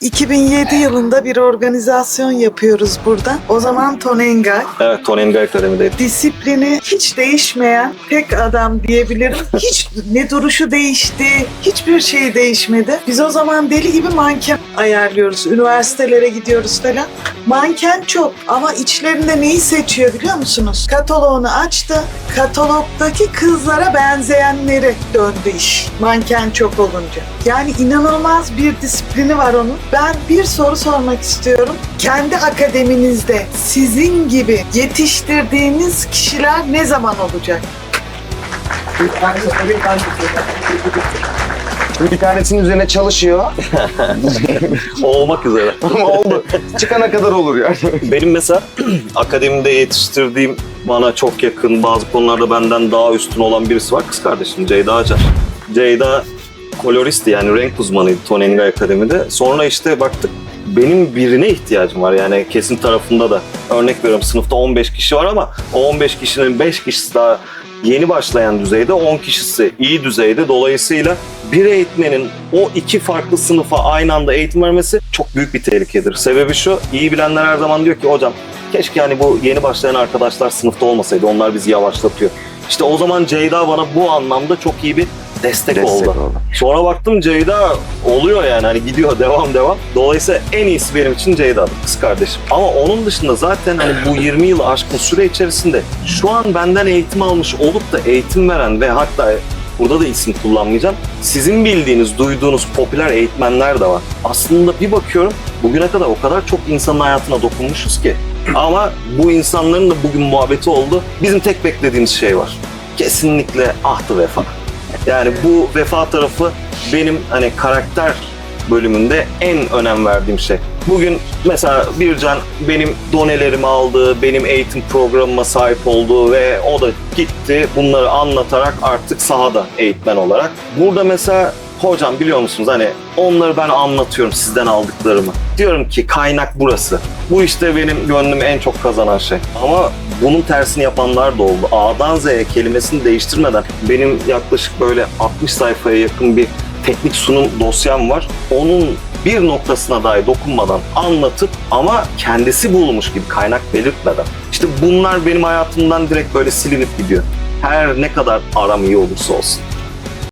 2007 yılında bir organizasyon yapıyoruz burada. O zaman Tonenga Evet, Tony Engel Akademi'deydim. disiplini hiç değişmeyen tek adam diyebilirim. Hiç ne duruşu değişti, hiçbir şey değişmedi. Biz o zaman deli gibi manken ayarlıyoruz. Üniversitelere gidiyoruz falan. Manken çok ama içlerinde neyi seçiyor biliyor musunuz? Kataloğunu açtı. Katalogdaki kızlara benzeyenleri döndü iş. Manken çok olunca. Yani inanılmaz bir disiplini var onun. Ben bir soru sormak istiyorum. Kendi akademinizde sizin gibi yetiştirdiğiniz kişiler ne zaman olacak? Bir tanesinin üzerine çalışıyor. Olmak üzere. Ama oldu. Çıkana kadar olur yani. Benim mesela akademide yetiştirdiğim bana çok yakın bazı konularda benden daha üstün olan birisi var. Kız kardeşim Ceyda Acar. Ceyda koloristi yani renk uzmanıydı Tony Engel Akademi'de. Sonra işte baktık benim birine ihtiyacım var yani kesim tarafında da. Örnek veriyorum sınıfta 15 kişi var ama o 15 kişinin 5 kişisi daha yeni başlayan düzeyde, 10 kişisi iyi düzeyde. Dolayısıyla bir eğitmenin o iki farklı sınıfa aynı anda eğitim vermesi çok büyük bir tehlikedir. Sebebi şu, iyi bilenler her zaman diyor ki hocam keşke hani bu yeni başlayan arkadaşlar sınıfta olmasaydı, onlar bizi yavaşlatıyor. İşte o zaman Ceyda bana bu anlamda çok iyi bir destek, Destek oldu. oldu. Sonra baktım Ceyda oluyor yani hani gidiyor devam devam. Dolayısıyla en iyisi benim için Ceyda'dı kız kardeşim. Ama onun dışında zaten hani bu 20 yıl aşkın süre içerisinde şu an benden eğitim almış olup da eğitim veren ve hatta burada da isim kullanmayacağım. Sizin bildiğiniz, duyduğunuz popüler eğitmenler de var. Aslında bir bakıyorum bugüne kadar o kadar çok insanın hayatına dokunmuşuz ki. Ama bu insanların da bugün muhabbeti oldu. Bizim tek beklediğimiz şey var. Kesinlikle ahtı vefa. Yani bu vefa tarafı benim hani karakter bölümünde en önem verdiğim şey. Bugün mesela Bircan benim donelerimi aldı, benim eğitim programıma sahip oldu ve o da gitti bunları anlatarak artık sahada eğitmen olarak. Burada mesela hocam biliyor musunuz hani onları ben anlatıyorum sizden aldıklarımı. Diyorum ki kaynak burası. Bu işte benim gönlümü en çok kazanan şey. Ama bunun tersini yapanlar da oldu. A'dan Z'ye kelimesini değiştirmeden benim yaklaşık böyle 60 sayfaya yakın bir teknik sunum dosyam var. Onun bir noktasına dahi dokunmadan anlatıp ama kendisi bulmuş gibi kaynak belirtmeden. İşte bunlar benim hayatımdan direkt böyle silinip gidiyor. Her ne kadar aram iyi olursa olsun.